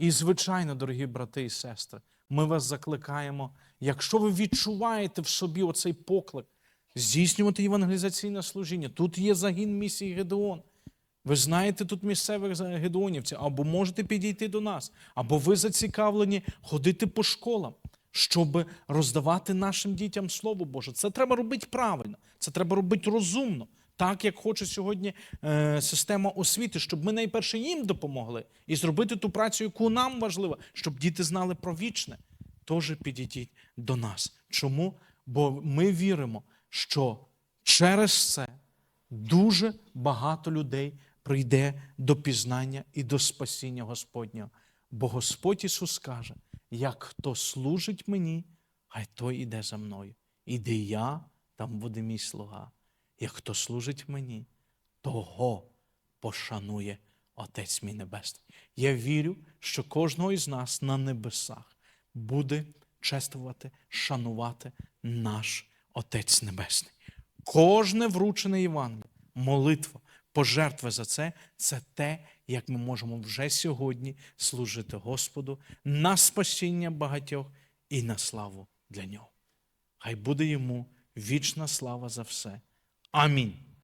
І, звичайно, дорогі брати і сестри, ми вас закликаємо, якщо ви відчуваєте в собі оцей поклик, здійснювати євангелізаційне служіння. Тут є загін місії Гедеон. Ви знаєте тут місцевих гедеонівців, або можете підійти до нас, або ви зацікавлені ходити по школам, щоб роздавати нашим дітям Слово Боже. Це треба робити правильно, це треба робити розумно, так як хоче сьогодні е, система освіти, щоб ми найперше їм допомогли і зробити ту працю, яку нам важлива, щоб діти знали про вічне. Теж підійдіть до нас. Чому? Бо ми віримо, що через це дуже багато людей прийде до пізнання і до спасіння Господнього. Бо Господь Ісус каже: як хто служить мені, хай той іде за мною. І де я, там буде мій слуга. Як хто служить мені, того пошанує Отець мій Небесний. Я вірю, що кожного із нас на небесах буде чествувати, шанувати наш Отець Небесний. Кожне вручене Євангеліє, молитва, пожертва за це це те, як ми можемо вже сьогодні служити Господу на спасіння багатьох і на славу для нього. Хай буде йому вічна слава за все. Amém.